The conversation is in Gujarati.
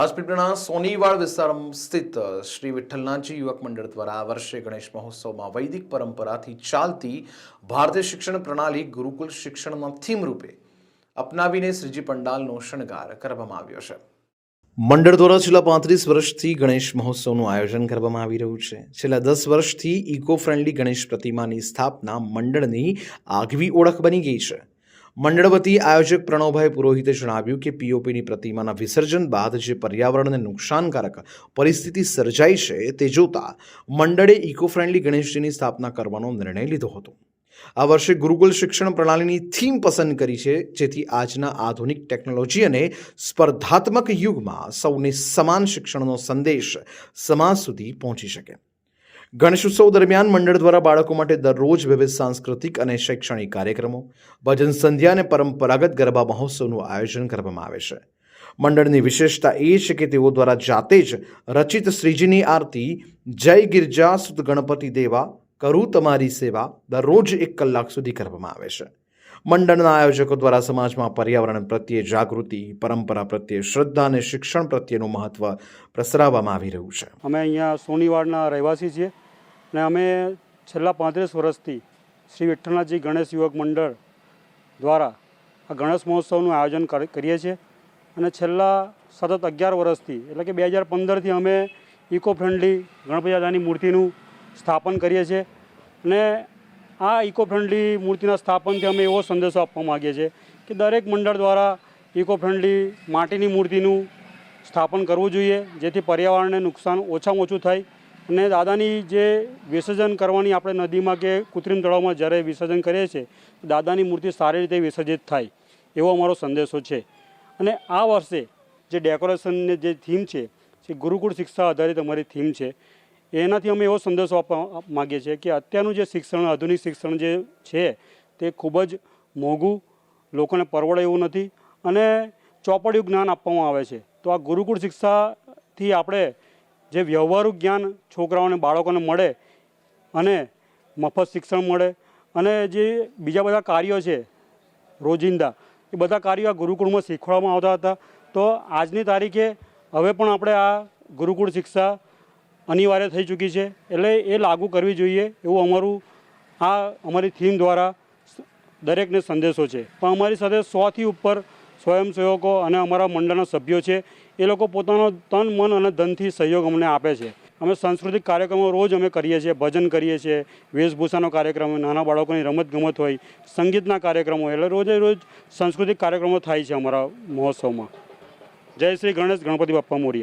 રાજપીપળાના સોનીવાડ વિસ્તાર સ્થિત શ્રી વિઠ્ઠલનાથજી યુવક મંડળ દ્વારા આ વર્ષે ગણેશ મહોત્સવમાં વૈદિક પરંપરાથી ચાલતી ભારતીય શિક્ષણ પ્રણાલી ગુરુકુલ શિક્ષણના થીમ રૂપે અપનાવીને શ્રીજી પંડાલનો શણગાર કરવામાં આવ્યો છે. મંડળ દ્વારા છેલ્લા પાંત્રીસ વર્ષથી ગણેશ મહોત્સવનું આયોજન કરવામાં આવી રહ્યું છે. છેલ્લા દસ વર્ષથી ઇકો ફ્રેન્ડલી ગણેશ પ્રતિમાની સ્થાપના મંડળની આગવી ઓળખ બની ગઈ છે. મંડળ વતી આયોજક પ્રણવભાઈ પુરોહિતે જણાવ્યું કે પીઓપીની પ્રતિમાના વિસર્જન બાદ જે પર્યાવરણને નુકસાનકારક પરિસ્થિતિ સર્જાઈ છે તે જોતા મંડળે ઇકો ફ્રેન્ડલી ગણેશજીની સ્થાપના કરવાનો નિર્ણય લીધો હતો. આ વર્ષે ગુરુકુલ શિક્ષણ પ્રણાલીની થીમ પસંદ કરી છે, જેથી આજના આધુનિક ટેકનોલોજી અને સ્પર્ધાત્મક યુગમાં સૌને સમાન શિક્ષણનો સંદેશ સમાજ સુધી પહોંચી શકે. ગણેશ ઉત્સવ દરમિયાન મંડળ દ્વારા બાળકો માટે દરરોજ વિવિધ સાંસ્કૃતિક અને શૈક્ષણિક કાર્યક્રમો, ભજન સંધ્યા અને પરંપરાગત ગરબા મહોત્સવનું આયોજન કરવામાં આવે છે. મંડળની વિશેષતા એ છે કે તેઓ દ્વારા જાતે જ રચિત શ્રીજીની આરતી, જય ગિરજા સુત ગણપતિ દેવા, કરું તમારી સેવા દરરોજ એક કલાક સુધી કરવામાં આવે છે. મંડળના આયોજકો દ્વારા સમાજમાં પર્યાવરણ પ્રત્યે જાગૃતિ, પરંપરા પ્રત્યે શ્રદ્ધા અને શિક્ષણ પ્રત્યેનું મહત્વ પ્રસરાવવામાં આવી રહ્યું છે. અમે અહીંયા સોનીવાડના રહેવાસી છીએ અને અમે છેલ્લા પાંત્રીસ વર્ષથી શ્રી વિઠ્ઠલનાથજી ગણેશ યુવક મંડળ દ્વારા આ ગણેશ મહોત્સવનું આયોજન કરીએ છીએ. અને છેલ્લા સતત અગિયાર વર્ષથી, એટલે કે બે હજાર પંદરથી અમે ઇકો ફ્રેન્ડલી ગણપતિ દાદાની મૂર્તિનું સ્થાપન કરીએ છીએ. અને આ ઇકો ફ્રેન્ડલી મૂર્તિના સ્થાપનથી અમે એવો સંદેશો આપવા માગીએ છીએ કે દરેક મંડળ દ્વારા ઇકો ફ્રેન્ડલી માટીની મૂર્તિનું સ્થાપન કરવું જોઈએ, જેથી પર્યાવરણને નુકસાન ઓછામાં ઓછું થાય. અને દાદાની જે વિસર્જન કરવાની આપણે નદીમાં કે કૃત્રિમ તળાવમાં જ્યારે વિસર્જન કરીએ છીએ દાદાની મૂર્તિ સારી રીતે વિસર્જિત થાય એવો અમારો સંદેશો છે. અને આ વર્ષે જે ડેકોરેશનની જે થીમ છે, જે ગુરુકુળ શિક્ષા આધારિત અમારી થીમ છે એનાથી અમે એવો સંદેશો આપવા માગીએ છીએ કે અત્યારનું જે શિક્ષણ, આધુનિક શિક્ષણ જે છે, તે ખૂબ જ મોંઘું, લોકોને પરવડે એવું નથી અને ચોપડિયું જ્ઞાન આપવામાં આવે છે. તો આ ગુરુકુળ શિક્ષાથી આપણે જે વ્યવહારુ જ્ઞાન છોકરાઓને, બાળકોને મળે અને મફત શિક્ષણ મળે અને જે બીજા બધા કાર્યો છે, રોજિંદા, એ બધા કાર્યો આ ગુરુકુળમાં શીખવાડવામાં આવતા હતા. તો આજની તારીખે હવે પણ આપણે આ ગુરુકુળ શિક્ષા અનિવાર્ય થઈ ચૂકી છે. એટલે એ લાગુ કરવી જોઈએ એવું અમારું, આ અમારી થીમ દ્વારા દરેકને સંદેશો છે. પણ અમારી સાથે સોથી ઉપર સ્વયંસેવકો અને અમારા મંડળના સભ્યો છે. એ લોકો પોતાનો તન, મન અને ધનથી સહયોગ અમને આપે છે. અમે સાંસ્કૃતિક કાર્યક્રમો રોજ અમે કરીએ છીએ, ભજન કરીએ છીએ, વેશભૂષાનો કાર્યક્રમ નાના બાળકોની રમતગમત હોય, સંગીતના કાર્યક્રમો એટલે રોજે રોજ સાંસ્કૃતિક કાર્યક્રમો થાય છે અમારા મહોત્સવમાં. જય શ્રી ગણેશ ગણપતિ બાપ્પા મોરિયા.